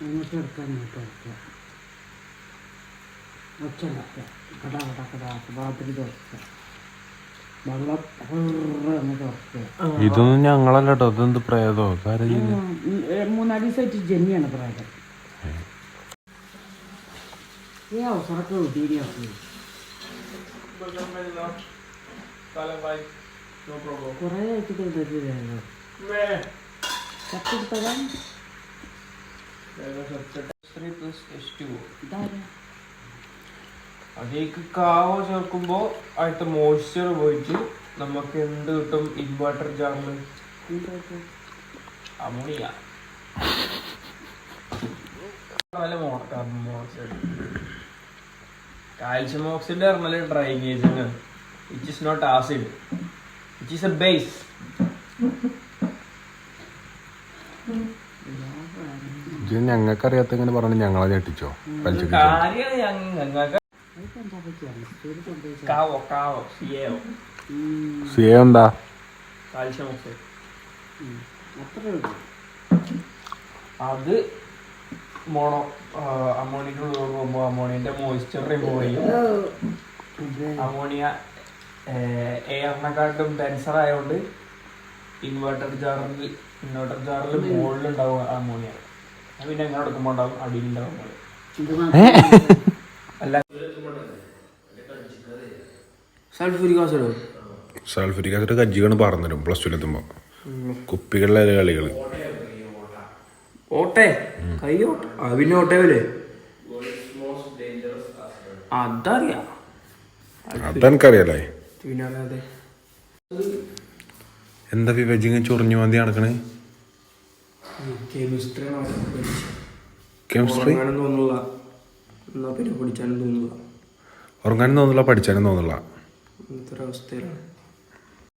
അങ്ങോട്ട് എടുക്കാൻ അങ്ങോട്ട് എടുക്കുക ഒച്ച ഉണ്ടാക്കുക കട കട കട. വാതിൽ തുറക്കുക. വെള്ളം അങ്ങോട്ട് തുറക്കുക. ഇതൊന്നും ഞങ്ങളല്ല കേട്ടോ ഇതെന്ത് പ്രേതോ? മൂന്നാൽ ദിവസമായിട്ട് ജന്യാണ് പ്രായം ഈ അവസരമൊക്കെ ഒതിരിയാക്കി കുറേ ആയിട്ട് ചെയ്തിട്ടില്ലല്ലോ ചത്തെടുത്തതാ ഇതാരാ അതിലേക്ക് കാവ ചേർക്കുമ്പോൾ അടുത്ത മോയ്സ്ചർ പോയിട്ട് നമുക്ക് എന്ത് കിട്ടും? ഇൻവേർട്ടർ എന്താ അമോണിയ. നല്ല മോണോക്സൈഡ് കാൽഷ്യം ഓക്സൈഡ് പറഞ്ഞാൽ ഡ്രൈനേജ് ആണ്. It is not acid it is a base ഇത് ഞങ്ങൾക്കറിയാത്ത ഇങ്ങനെ പറഞ്ഞു ഞങ്ങളെ ഞെട്ടിച്ചോ? സിയോ എന്താ? അത് മോണോ അമോണിയന്റെ പോകുമ്പോൾ അമോണിയന്റെ മോയിസ്ചർ റിമൂവ് ചെയ്യും. അമോണിയ എയറിനെക്കാട്ടും ഡെൻസർ ആയതുകൊണ്ട് ഇൻവേർട്ടർ ജാറിൽ ഇൻവേർട്ടർ ജാറിൽ മുകളിലുണ്ടാവും അമോണിയ. പിന്നെ അങ്ങനെ എടുക്കുമ്പോൾ ഉണ്ടാവും അടിയിലുണ്ടാവും അല്ല. സൾഫ്യൂരിക് ആസിഡോ സൾഫറിക് ആസിഡ് കജ്ജികൾ പറഞ്ഞു പ്ലസ് ടുലെത്തുമ്പോ കുപ്പികളിലെ കളികൾ ഓട്ടെ? കൈ ഓട്ട ആ പിന്നെ ഓട്ടേവല്ലേ അതറിയാം. അതെനിക്കറിയാലേ. എന്താ വിഭജിങ് ചൊറിഞ്ഞു മതി നടക്കണേ? കെമിസ്ട്രി? കെമിസ്ട്രി തോന്നുന്നില്ല എന്നാ പിന്നെ പഠിച്ചാലും തോന്നുന്നില്ല ഉറങ്ങാനും തോന്നില്ല പഠിച്ചാനും തോന്നില്ല അവസ്ഥയിലാണ്.